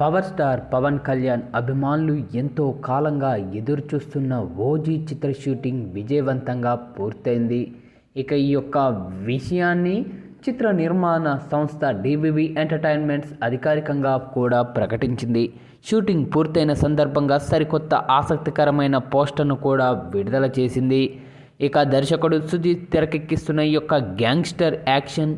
Power star Pawan Kalyan అభిమానులు ఎంతో కాలంగా ఎదురుచూస్తున్న ఓజీ చిత్ర షూటింగ్ విజయవంతంగా పూర్తయింది. ఇక ఈ యొక్క విషయాన్ని చిత్ర నిర్మాణ సంస్థ డివివి ఎంటర్టైన్మెంట్స్ అధికారికంగా కూడా ప్రకటించింది. షూటింగ్ పూర్తయిన సందర్భంగా సరికొత్త ఆసక్తికరమైన పోస్టర్ను కూడా విడుదల చేసింది. ఇక దర్శకుడు సుజిత్ తెరకెక్కిస్తున్న ఈ యొక్క గ్యాంగ్స్టర్ యాక్షన్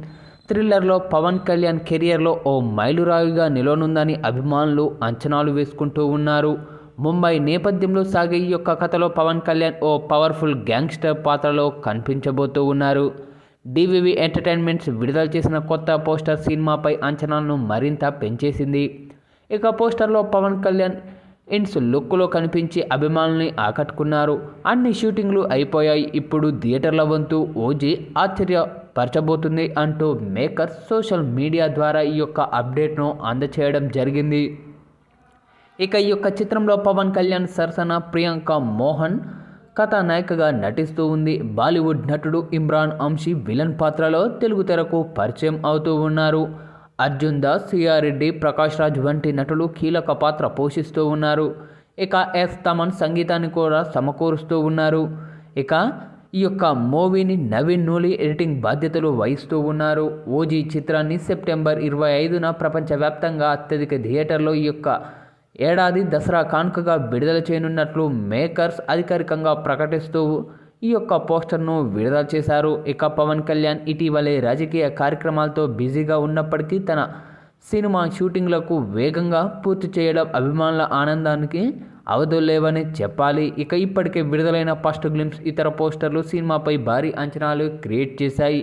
థ్రిల్లర్లో పవన్ కళ్యాణ్ కెరియర్లో ఓ మైలురాయిగా నిలవనుందని అభిమానులు అంచనాలు వేసుకుంటూ ఉన్నారు. ముంబై నేపథ్యంలో సాగే ఈ యొక్క కథలో పవన్ కళ్యాణ్ ఓ పవర్ఫుల్ గ్యాంగ్స్టర్ పాత్రలో కనిపించబోతూ ఉన్నారు. డివివి ఎంటర్టైన్మెంట్స్ విడుదల చేసిన కొత్త పోస్టర్ సినిమాపై అంచనాలను మరింత పెంచేసింది. ఇక పోస్టర్లో పవన్ కళ్యాణ్ ఇన్స్ లుక్లో కనిపించి అభిమానుల్ని ఆకట్టుకున్నారు. అన్ని షూటింగ్లు అయిపోయాయి. ఇప్పుడు థియేటర్ల వంతు ఓజీ ఆశ్చర్య పరచబోతుంది అంటూ మేకర్స్ సోషల్ మీడియా ద్వారా ఈ యొక్క అప్డేట్ను అందచేయడం జరిగింది. ఇక ఈ యొక్క చిత్రంలో పవన్ కళ్యాణ్ సరసన ప్రియాంక మోహన్ కథానాయికగా నటిస్తూ ఉంది. బాలీవుడ్ నటుడు ఇమ్రాన్ అంశీ విలన్ పాత్రలో తెలుగు తెరకు పరిచయం అవుతూ ఉన్నారు. అర్జున్ దాస్ సిఆర్రెడ్డి ప్రకాష్ రాజ్ వంటి నటులు కీలక పాత్ర పోషిస్తూ ఉన్నారు. ఇక ఎస్ తమన్ సంగీతాన్ని కూడా సమకూరుస్తూ ఉన్నారు. ఇక ఈ యొక్క మూవీని నవీన్ నూలి ఎడిటింగ్ బాధ్యతలు వహిస్తూ ఉన్నారు. ఓజీ చిత్రాన్ని సెప్టెంబర్ ఇరవై ఐదున ప్రపంచవ్యాప్తంగా అత్యధిక థియేటర్లో ఈ యొక్క ఏడాది దసరా కానుకగా విడుదల చేయనున్నట్లు మేకర్స్ అధికారికంగా ప్రకటిస్తూ ఈ యొక్క పోస్టర్ను విడుదల చేశారు. ఇక పవన్ కళ్యాణ్ ఇటీవలే రాజకీయ కార్యక్రమాలతో బిజీగా ఉన్నప్పటికీ తన సినిమా షూటింగ్లకు వేగంగా పూర్తి చేయడం అభిమానుల ఆనందానికి అవధులేవని చెప్పాలి. ఇక ఇప్పటికే విడుదలైన ఫస్ట్ గ్లిమ్స్ ఇతర పోస్టర్లు సినిమాపై భారీ అంచనాలు క్రియేట్ చేశాయి.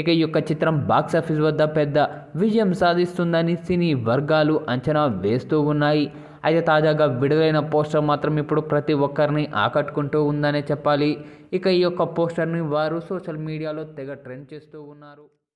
ఇక ఈ యొక్క చిత్రం బాక్సాఫీస్ వద్ద పెద్ద విజయం సాధిస్తుందని సినీ వర్గాలు అంచనా వేస్తూ ఉన్నాయి. అయితే తాజాగా విడుదలైన పోస్టర్ మాత్రం ఇప్పుడు ప్రతి ఒక్కరిని ఆకట్టుకుంటూ ఉందనే చెప్పాలి. ఇక ఈ యొక్క పోస్టర్ని వారు సోషల్ మీడియాలో తెగ ట్రెండ్ చేస్తూ ఉన్నారు.